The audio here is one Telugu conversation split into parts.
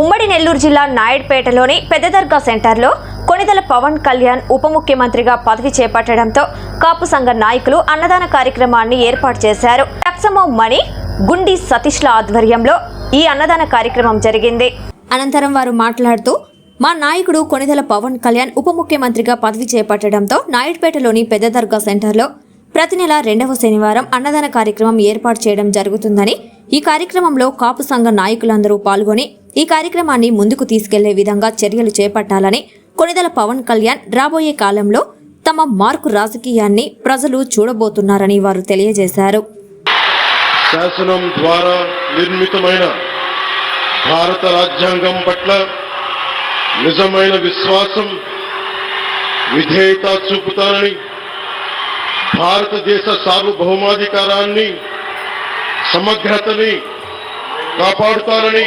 ఉమ్మడి నెల్లూరు జిల్లా నాయుడుపేటలోని పెద్ద దర్గా సెంటర్లో కొనిదల పవన్ కళ్యాణ్ ఉప ముఖ్యమంత్రిగా పదవి చేపట్టడంతో కాపు సంఘ నాయకులు అన్నదాన కార్యక్రమాన్ని ఏర్పాటు చేశారు. టక్సమో మణి గుండి సతీష్ల ఆధ్వర్యంలో ఈ అన్నదాన కార్యక్రమం జరిగింది. అనంతరం వారు మాట్లాడుతూ మా నాయకుడు కొనిదల పవన్ కళ్యాణ్ ఉప ముఖ్యమంత్రిగా పదవి చేపట్టడంతో నాయుడుపేటలోని పెద్ద దర్గా సెంటర్లో ప్రతి నెల రెండవ శనివారం అన్నదాన కార్యక్రమం ఏర్పాటు చేయడం జరుగుతుందని ఈ కార్యక్రమంలో కాపు సంఘ నాయకులందరూ పాల్గొని ఈ కార్యక్రమాన్ని ముందుకు తీసుకెళ్ళే విధంగా చర్యలు చేపట్టాలని కొనిదల పవన్ కళ్యాణ్ రాబోయే కాలంలో తమ మార్కు రాజకీయాన్ని ప్రజలు చూడబోతున్నారని వారు తెలియజేశారు. శాసనం ద్వారా నిర్మితమైన భారత రాజ్యాంగం పట్ల నిజమైన విశ్వాసం విధేయత చూపుతారని భారతదేశ సార్వభౌమాధికారాన్ని సమగ్రతని కాపాడుతారని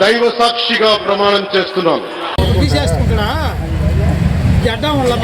దైవ సాక్షిగా ప్రమాణం చేస్తున్నాను గడ్డం వల్ల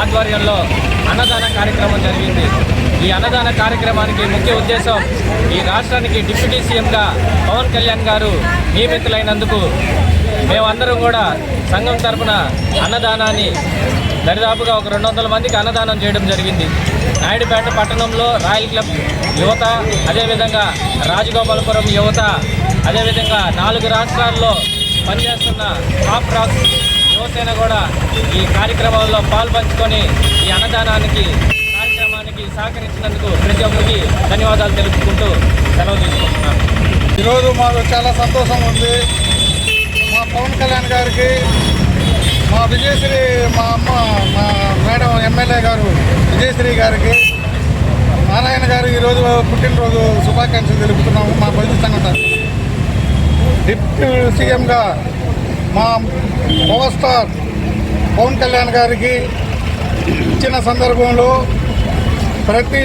ఆధ్వర్యంలో అన్నదాన కార్యక్రమం జరిగింది. ఈ అన్నదాన కార్యక్రమానికి ముఖ్య ఉద్దేశం ఈ రాష్ట్రానికి డిప్యూటీ సీఎంగా పవన్ కళ్యాణ్ గారు నియమితులైనందుకు మేమందరం కూడా సంఘం తరపున అన్నదానాన్ని దరిదాపుగా ఒక రెండు వందల మందికి అన్నదానం చేయడం జరిగింది. నాయుడుపేట పట్టణంలో రాయల్ క్లబ్ యువత అదేవిధంగా రాజగోపాలపురం యువత అదేవిధంగా నాలుగు రాష్ట్రాల్లో పనిచేస్తున్న టాప్ రాక్ యువసేన కూడా ఈ కార్యక్రమంలో పాల్పంచుకొని ఈ అన్నదానానికి కార్యక్రమానికి సహకరించినందుకు ప్రతి ఒక్కరికి ధన్యవాదాలు తెలుపుకుంటూ సెలవు తీసుకుంటున్నాను. ఈరోజు మాకు చాలా సంతోషం ఉంది. మా పవన్ కళ్యాణ్ గారికి మా విజయశ్రీ మా అమ్మ మా మేడం ఎమ్మెల్యే గారు విజయశ్రీ గారికి నారాయణ గారు ఈరోజు పుట్టినరోజు శుభాకాంక్షలు తెలుపుతున్నాము. మా బయలు సంఘటన. డిప్యూటీ సీఎంగా మా పవర్ స్టార్ పవన్ కళ్యాణ్ గారికి ఇచ్చిన సందర్భంలో ప్రతి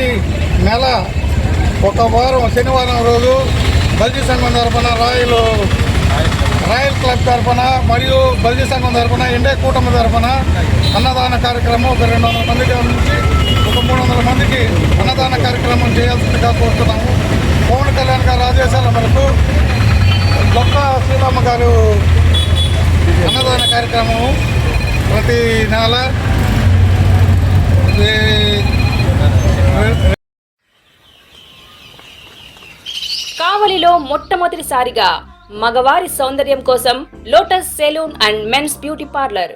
నెల ఒక వారం శనివారం రోజు బల్జీ సంఘం తరఫున రాయలు రాయల్ క్లబ్ తరఫున మరియు బల్జీ సంఘం తరఫున ఇండియా కూటమి తరఫున అన్నదాన కార్యక్రమం ఒక రెండు వందల మందికి నుంచి ఒక మూడు వందల మందికి అన్నదాన కార్యక్రమం చేయాల్సిందిగా కోరుతున్నాము. పవన్ కళ్యాణ్ గారి ఆదేశాల మేరకు గొప్ప శ్రీరామ గారు అన్నదాన కార్యక్రమము ప్రతి నెల కావలిలో మొట్టమొదటిసారిగా మగవారి సౌందర్యం కోసం Lotus salon and men's beauty parlour.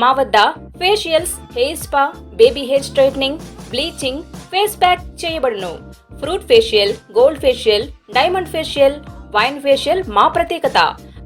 మా వద్ద facials hair spa baby hair straightening bleaching face pack చేయబడును. Fruit facial gold facial diamond facial wine facial మా ప్రత్యేకత.